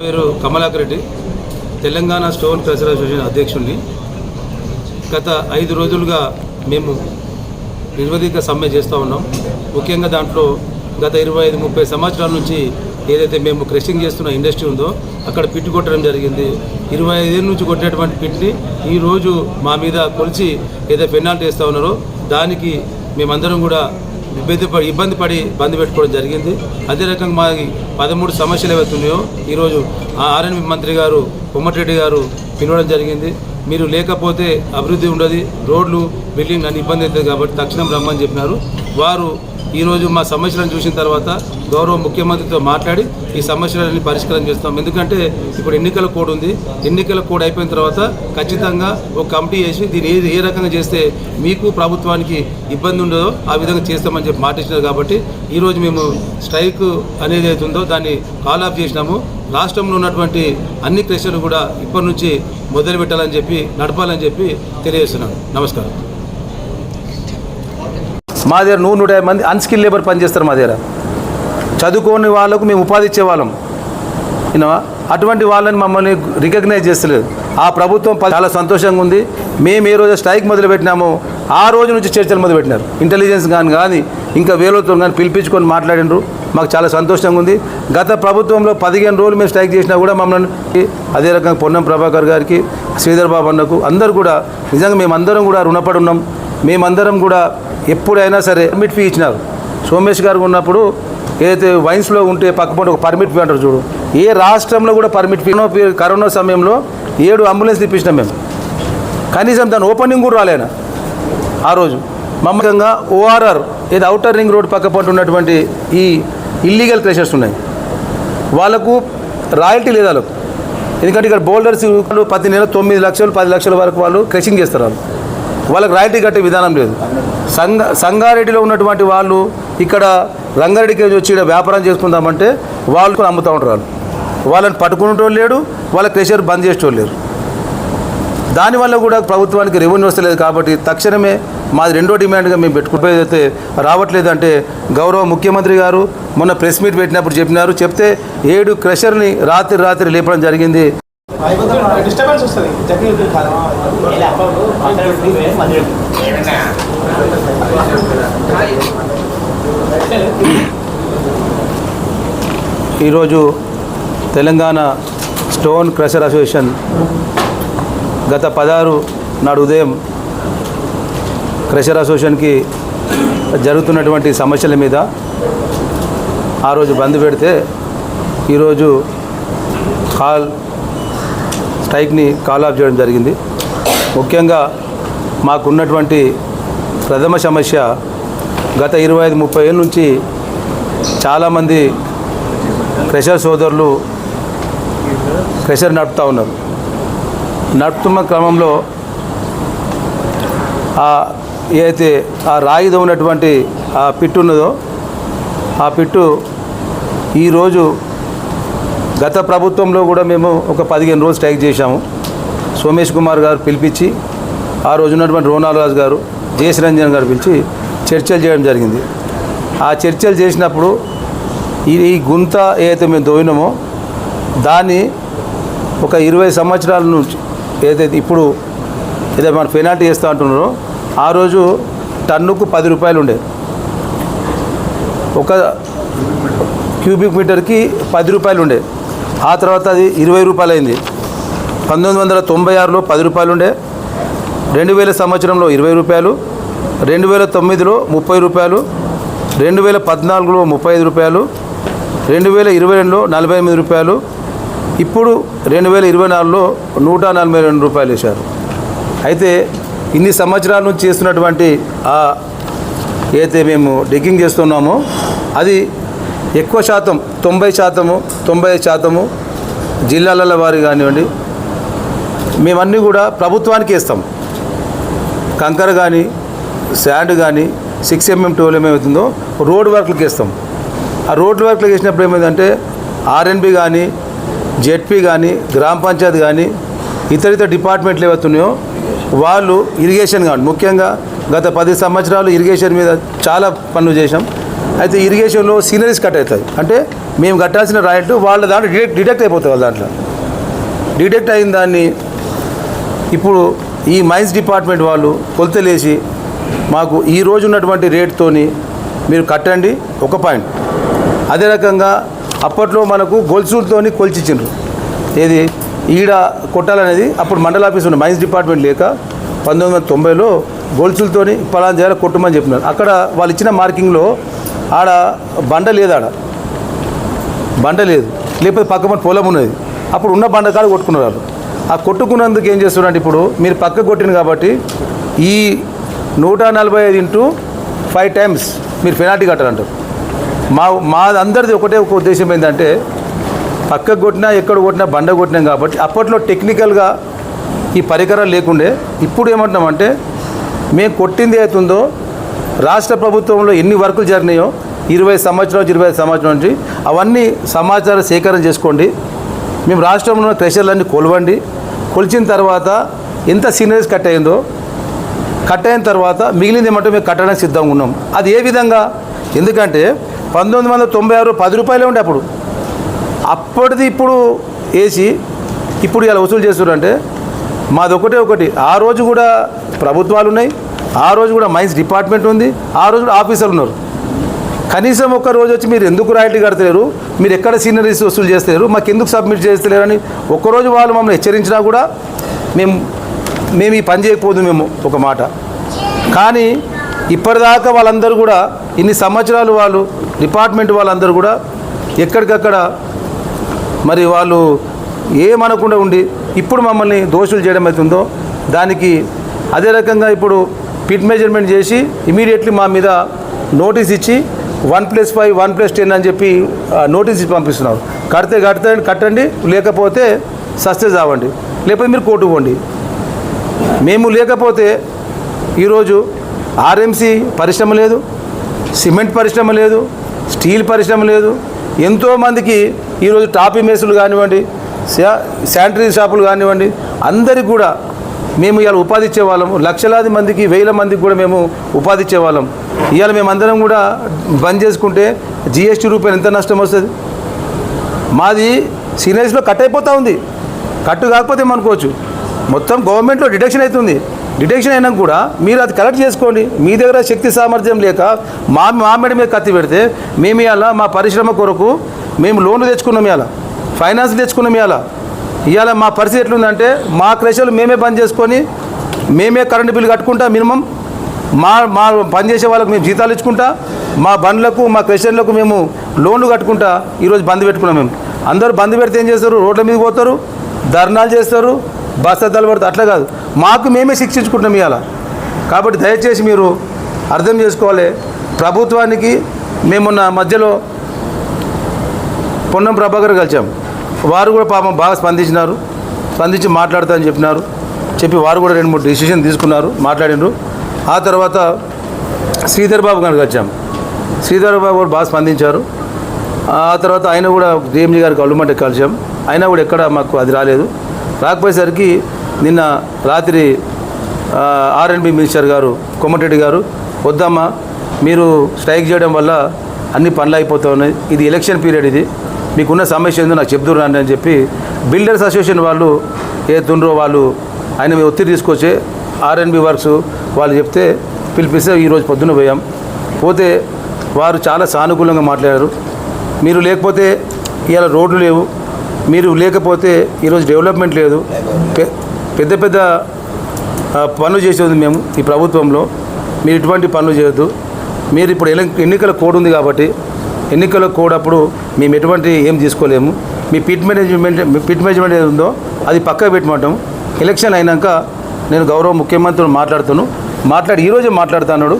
పేరు Kamalakar Reddy. Telangana stone crusher association అధ్యక్షుడిని గత ఐదు రోజులుగా మేము నిర్వధిక సమ్మె చేస్తూ ఉన్నాం. ముఖ్యంగా దాంట్లో గత ఇరవై ఐదు ముప్పై సంవత్సరాల నుంచి ఏదైతే మేము క్రషింగ్ చేస్తున్న ఇండస్ట్రీ ఉందో అక్కడ పిట్టు కొట్టడం జరిగింది. ఇరవై ఐదేళ్ళ నుంచి కొట్టేటువంటి పిట్ని ఈరోజు మా మీద కొలిచి ఏదైతే పెనాల్టీ వేస్తూ ఉన్నారో దానికి మేమందరం కూడా ఇబ్బంది ఇబ్బంది పడి బంద్ పెట్టుకోవడం జరిగింది. అదే రకంగా మా పదమూడు సమస్యలు ఏవైతున్నాయో ఈరోజు ఆ ఆర్ఎన్బి మంత్రి గారు కొమ్మటిరెడ్డి గారు పిలవడం జరిగింది. మీరు లేకపోతే అభివృద్ధి ఉండదు. రోడ్లు బిల్డింగ్ అన్ని ఇబ్బంది అవుతుంది కాబట్టి తక్షణం రమ్మని చెప్పినారు. వారు ఈరోజు మా సమస్యలను చూసిన తర్వాత గౌరవ ముఖ్యమంత్రితో మాట్లాడి ఈ సమస్యలన్నీ పరిష్కారం చేస్తాం. ఎందుకంటే ఇప్పుడు ఎన్నికల కోడ్ ఉంది. ఎన్నికల కోడ్ అయిపోయిన తర్వాత ఖచ్చితంగా ఒక కమిటీ వేసి దీన్ని ఏది ఏ రకంగా చేస్తే మీకు ప్రభుత్వానికి ఇబ్బంది ఉండదో ఆ విధంగా చేస్తామని చెప్పి మాట కాబట్టి ఈరోజు మేము స్ట్రైక్ అనేది అవుతుందో దాన్ని కాల్ ఆఫ్ చేసినాము. రాష్ట్రంలో ఉన్నటువంటి అన్ని క్రెషర్లు కూడా ఇప్పటి నుంచి మొదలు పెట్టాలని చెప్పి నడపాలని చెప్పి తెలియజేస్తున్నాను. నమస్కారం. మా దగ్గర నూరు నూట మంది అన్స్కిల్ లేబర్ పనిచేస్తారు మా దగ్గర. చదువుకోని వాళ్ళకు మేము ఉపాధి ఇచ్చేవాళ్ళం. విన్నావా? అటువంటి వాళ్ళని మమ్మల్ని రికగ్నైజ్ చేస్తలేదు. ఆ ప్రభుత్వం చాలా సంతోషంగా ఉంది. మేము ఏ రోజు స్ట్రైక్ మొదలుపెట్టినాము ఆ రోజు నుంచి చర్చలు మొదలు పెట్టినారు. ఇంటెలిజెన్స్ కానీ కానీ ఇంకా వేలతో కానీ పిలిపించుకొని మాట్లాడినరు. మాకు చాలా సంతోషంగా ఉంది. గత ప్రభుత్వంలో పదిహేను రోజులు మేము స్ట్రైక్ చేసినా కూడా మమ్మల్ని అదే రకంగా పొన్నం ప్రభాకర్ గారికి శ్రీధర్ బాబు అన్నకు అందరు కూడా నిజంగా మేమందరం కూడా రుణపడి ఉన్నాం. మేమందరం కూడా ఎప్పుడైనా సరే పర్మిట్ ఫీ ఇచ్చినారు. సోమేష్ గారు ఉన్నప్పుడు ఏదైతే వైన్స్లో ఉంటే పక్కపొంటి ఒక పర్మిట్ ఫీ అంటారు చూడు. ఏ రాష్ట్రంలో కూడా పర్మిట్ ఫీ కరోనా- సమయంలో ఏడు అంబులెన్స్ తెప్పించినాం మేము. కనీసం దాని ఓపెనింగ్ కూడా రాలేనా ఆ రోజు మమ్మకంగా ఓఆర్ఆర్ ఏది అవుటర్ రింగ్ రోడ్ పక్క పంట ఉన్నటువంటి ఈ ఇల్లీగల్ క్రెషర్స్ ఉన్నాయి. వాళ్ళకు రాయల్టీ లేదు వాళ్ళకు. ఎందుకంటే ఇక్కడ బోల్డర్స్ ప్రతి నెల తొమ్మిది లక్షలు పది లక్షల వరకు వాళ్ళు క్రషింగ్ చేస్తారు వాళ్ళు. వాళ్ళకి రాయల్టీ కట్టే విధానం లేదు. సంగ సంగారెడ్డిలో ఉన్నటువంటి వాళ్ళు ఇక్కడ రంగారెడ్డికి వచ్చి ఇక్కడ వ్యాపారం చేసుకుందామంటే వాళ్ళు కూడా అమ్ముతూ ఉంటారు వాళ్ళని పట్టుకునేటోళ్ళు లేడు వాళ్ళ క్రెషర్ బంద్ చేసేటోళ్ళు లేరు. దానివల్ల కూడా ప్రభుత్వానికి రెవెన్యూ వస్తలేదు కాబట్టి తక్షణమే మాది రెండో డిమాండ్గా మేము పెట్టుకుపోయేదైతే రావట్లేదు అంటే గౌరవ ముఖ్యమంత్రి గారు మొన్న ప్రెస్ మీట్ పెట్టినప్పుడు చెప్పినారు చెప్తే ఏడు క్రషర్ని రాత్రి రాత్రి లేపడం జరిగింది. డిస్టర్బెన్స్ వస్తుంది. ఈరోజు తెలంగాణ స్టోన్ క్రషర్ అసోసియేషన్ గత పదహారు నాడు ఉదయం క్రషర్ అసోసియేషన్కి జరుగుతున్నటువంటి సమస్యల మీద ఆ రోజు బంద్ పెడితే ఈరోజు కాల్ స్ట్రైక్ని కాల్ ఆఫ్ చేయడం జరిగింది. ముఖ్యంగా మాకున్నటువంటి ప్రథమ సమస్య గత ఇరవై ఐదు ముప్పై ఏళ్ళ నుంచి చాలామంది క్రెషర్ సోదరులు క్రెషర్ నడుపుతూ ఉన్నారు. నడుపుతున్న క్రమంలో ఆ ఏదైతే ఆ రాయిదో ఉన్నటువంటి ఆ పిట్టు ఉన్నదో ఆ పిట్టు ఈరోజు గత ప్రభుత్వంలో కూడా మేము ఒక పదిహేను రోజులు స్ట్రైక్ చేశాము. సోమేష్ కుమార్ గారు పిలిపించి ఆ రోజు ఉన్నటువంటి రోనాల్ రాజు గారు జేసి రంజన్ గారు పిలిచి చర్చలు చేయడం జరిగింది. ఆ చర్చలు చేసినప్పుడు ఈ గుంత ఏదైతే మేము దోయినామో దాన్ని ఒక ఇరవై సంవత్సరాల నుంచి ఏదైతే ఇప్పుడు ఏదైతే మన పెనాల్టీ చేస్తూ అంటున్నారో ఆ రోజు టన్నుకు పది రూపాయలు ఉండే. ఒక క్యూబిక్ మీటర్కి పది రూపాయలు ఉండే. ఆ తర్వాత అది ఇరవై రూపాయలు అయింది పంతొమ్మిది వందల తొంభై ఆరులో పది రూపాయలు ఉండే. రెండు వేల సంవత్సరంలో ఇరవై రూపాయలు రెండు వేల తొమ్మిదిలో ముప్పై రూపాయలు రెండు వేల పద్నాలుగులో ముప్పై ఐదు రూపాయలు రెండు వేల ఇరవై రెండులో నలభై ఎనిమిది రూపాయలు ఇప్పుడు రెండు వేల ఇరవై నాలుగులో నూట నలభై రెండు రూపాయలు వేశారు. అయితే ఇన్ని సంవత్సరాల నుంచి చేస్తున్నటువంటి ఆ ఏదైతే మేము డెగ్గింగ్ చేస్తున్నామో అది ఎక్కువ శాతం తొంభై శాతము తొంభై శాతము జిల్లాల వారి కానివ్వండి మేమన్నీ కూడా ప్రభుత్వానికి ఇస్తాం. కంకర కానీ శాండ్ కానీ సిక్స్ ఎంఎం టూల్ ఏమవుతుందో రోడ్ వర్క్లకు ఇస్తాం ఆ రోడ్ వర్క్లకు వేసినప్పుడు ఏమైందంటే ఆర్ఎన్బి కానీ జెడ్పీ కానీ గ్రామ పంచాయతీ కానీ ఇతర ఇతర డిపార్ట్మెంట్లు ఏవైతున్నాయో వాళ్ళు ఇరిగేషన్ కానీ ముఖ్యంగా గత పది సంవత్సరాలు ఇరిగేషన్ మీద చాలా పనులు చేశాం. అయితే ఇరిగేషన్లో సీనరీస్ కట్ అవుతాయి. అంటే మేము కట్టాల్సిన రాయల్టీ వాళ్ళ దాంట్లో డిడక్ట్ డిడక్ట్ అయిపోతుంది వాళ్ళ దాంట్లో. డిడక్ట్ అయిన దాన్ని ఇప్పుడు ఈ మైన్స్ డిపార్ట్మెంట్ వాళ్ళు కొలతలేసి మాకు ఈ రోజు ఉన్నటువంటి రేట్తోని మీరు కట్టండి ఒక పాయింట్. అదే రకంగా అప్పట్లో మనకు గొలుసులతోని కొలిచిచ్చిండ్రు. ఏది? ఈడ కొట్టాలనేది అప్పుడు మండల ఆఫీస్ ఉన్న మైన్స్ డిపార్ట్మెంట్ లేక పంతొమ్మిది వందల తొంభైలో గొలుసులతోని పలానా చేయాలి కొట్టమని చెప్పినారు. అక్కడ వాళ్ళు ఇచ్చిన మార్కింగ్లో ఆడ బండ లేదు ఆడ. బండ లేదు. లేకపోతే పక్క పొలం ఉన్నది. అప్పుడు ఉన్న బండ కాడ కొట్టుకున్నారు వాళ్ళు. ఆ కొట్టుకున్నందుకు ఏం చేస్తున్నారంటే ఇప్పుడు మీరు పక్క కొట్టిన కాబట్టి ఈ నూట నలభై ఐదు ఇంటూ ఫైవ్ టైమ్స్ మీరు పెనాల్టీ కట్టాలంటారు. మా మా అందరిది ఒకటే ఒక ఉద్దేశం ఏంటంటే పక్కకు కొట్టినా ఎక్కడ కొట్టినా బండ కొట్టినాం కాబట్టి అప్పట్లో టెక్నికల్గా ఈ పరికరాలు లేకుండే ఇప్పుడు ఏమంటున్నామంటే మేము కొట్టింది అవుతుందో రాష్ట్ర ప్రభుత్వంలో ఎన్ని వర్కులు జరిగినాయో ఇరవై సంవత్సరాలు ఇరవై ఐదు సంవత్సరం నుంచి అవన్నీ సమాచారం సేకరణ చేసుకోండి. మేము రాష్ట్రంలో ఉన్న క్రెషర్లన్నీ కొలవండి. కొలిచిన తర్వాత ఎంత సీనరీస్ కట్ అయిందో కట్ అయిన తర్వాత మిగిలింది ఏమంటే మేము కట్టడానికి సిద్ధంగా ఉన్నాం. అది ఏ విధంగా? ఎందుకంటే పంతొమ్మిది వందల తొంభై ఆరు పది రూపాయలే ఉండే అప్పుడు. అప్పటిది ఇప్పుడు వేసి ఇప్పుడు ఇలా వసూలు చేస్తున్నారంటే మాది ఒకటే ఒకటి. ఆ రోజు కూడా ప్రభుత్వాలు ఉన్నాయి. ఆ రోజు కూడా మైన్స్ డిపార్ట్మెంట్ ఉంది. ఆ రోజు కూడా ఆఫీసర్లు ఉన్నారు. కనీసం ఒక్క రోజు వచ్చి మీరు ఎందుకు రాయల్టీ కడతలేరు? మీరు ఎక్కడ సీనరీస్ వసూలు చేస్తలేరు? మాకు ఎందుకు సబ్మిట్ చేస్తలేరు అని ఒక్కరోజు వాళ్ళు మమ్మల్ని హెచ్చరించినా కూడా మేము మేము ఈ పని చేయకపోదు మేము ఒక మాట. కానీ ఇప్పటిదాకా వాళ్ళందరూ కూడా ఇన్ని సంవత్సరాలు వాళ్ళు డిపార్ట్మెంట్ వాళ్ళందరూ కూడా ఎక్కడికక్కడ మరి వాళ్ళు ఏమనకుండా ఉండి ఇప్పుడు మమ్మల్ని దోషులు చేయడం అవుతుందో దానికి అదే రకంగా ఇప్పుడు పిట్ మెజర్మెంట్ చేసి ఇమీడియట్లీ మా మీద నోటీస్ ఇచ్చి one plus five one plus ten అని చెప్పి నోటీస్ ఇచ్చి పంపిస్తున్నారు. కడితే కడితే కట్టండి లేకపోతే సస్తే చావండి లేకపోతే మీరు కోర్టు పోండి. మేము లేకపోతే ఈరోజు ఆర్ఎంసీ పరిశ్రమ లేదు సిమెంట్ పరిశ్రమ లేదు స్టీల్ పరిశ్రమ లేదు. ఎంతోమందికి ఈరోజు టాపీ మేసులు కానివ్వండి శా- శానిటరీ షాపులు కానివ్వండి అందరికి కూడా మేము ఇవాళ ఉపాధి ఇచ్చేవాళ్ళం. లక్షలాది మందికి వేల మందికి కూడా మేము ఉపాధి ఇచ్చేవాళ్ళం. ఇవాళ మేమందరం కూడా బంద్ చేసుకుంటే జిఎస్టీ రూపాయలు ఎంత నష్టం వస్తుంది? మాది సీనియర్స్లో కట్ అయిపోతూ ఉంది. కట్టు కాకపోతే అనుకోవచ్చు మొత్తం గవర్నమెంట్లో డిడక్షన్ అవుతుంది. డిడక్షన్ అయినా కూడా మీరు అది కలెక్ట్ చేసుకోండి. మీ దగ్గర శక్తి సామర్థ్యం లేక మా మా మీద కత్తి పెడితే మేము ఇవాళ మా పరిశ్రమ కొరకు మేము లోన్లు తెచ్చుకున్నాం ఇవాళ. ఫైనాన్స్ తెచ్చుకున్నాం ఇవాళ. ఇవాళ మా పరిస్థితి ఎట్లుందంటే మా క్రెషలు మేమే బంద్ చేసుకొని మేమే కరెంటు బిల్లు కట్టుకుంటా మినిమం మా మా పనిచేసే వాళ్ళకు మేము జీతాలు ఇచ్చుకుంటా మా బండ్లకు మా క్రిస్టియన్లకు మేము లోన్లు కట్టుకుంటా ఈరోజు బంద్ పెట్టుకున్నాం మేము. అందరూ బంద్ పెడితే ఏం చేస్తారు? రోడ్ల మీద పోతారు ధర్నాలు చేస్తారు బస్తలు పడతారు. అట్లా కాదు. మాకు మేమే శిక్షించుకుంటాం ఇవాళ. కాబట్టి దయచేసి మీరు అర్థం చేసుకోవాలి. ప్రభుత్వానికి మేమున్న మధ్యలో పొన్నం ప్రభాకర్ కలిసాం. వారు కూడా పాపం బాగా స్పందించినారు. స్పందించి మాట్లాడతా అని చెప్పినారు. చెప్పి వారు కూడా రెండు మూడు డిసిషన్ తీసుకున్నారు. మాట్లాడినారు. ఆ తర్వాత శ్రీధర్ బాబు గారికి వచ్చాం. శ్రీధర్ బాబు కూడా బాగా స్పందించారు. ఆ తర్వాత ఆయన కూడా డిఎంజీ గారికి అల్లుమంటే కలిసాం. అయినా కూడా ఎక్కడ మాకు అది రాలేదు. రాకపోయేసరికి నిన్న రాత్రి ఆర్ఎండ్బి మినిస్టర్ గారు కొమ్మటిరెడ్డి గారు వద్దమ్మా మీరు స్ట్రైక్ చేయడం వల్ల అన్ని పనులు అయిపోతూ ఉన్నాయి. ఇది ఎలక్షన్ పీరియడ్ ఇది. మీకున్న సమస్య ఏందో నాకు చెప్తున్నారు అని చెప్పి బిల్డర్స్ అసోసియేషన్ వాళ్ళు ఏతుండ్రో వాళ్ళు ఆయన ఒత్తిడి తీసుకొచ్చే ఆర్ఎన్బి వర్క్స్ వాళ్ళు చెప్తే పిలిపిస్తే ఈరోజు పొద్దున్న పోయాం. పోతే వారు చాలా సానుకూలంగా మాట్లాడారు. మీరు లేకపోతే ఇవాళ రోడ్లు లేవు. మీరు లేకపోతే ఈరోజు డెవలప్మెంట్ లేదు. పె- పెద్ద పెద్ద పనులు చేసేది మేము ఈ ప్రభుత్వంలో. మీరు ఇటువంటి పనులు చేయొద్దు. మీరు ఇప్పుడు ఎన్నికల కోడ్ ఉంది కాబట్టి ఎన్నికల కోడ్ అప్పుడు మేము ఎటువంటి ఏం తీసుకోలేము. మీ పిట్ మేనేజ్మెంట్ పిట్ మేనేజ్మెంట్ ఏది ఉందో అది పక్కకు పెట్టమంటాం. ఎలక్షన్ అయినాక నేను గౌరవ ముఖ్యమంత్రిని మాట్లాడుతున్నాను మాట్లాడి ఈరోజు మాట్లాడుతున్నాడు.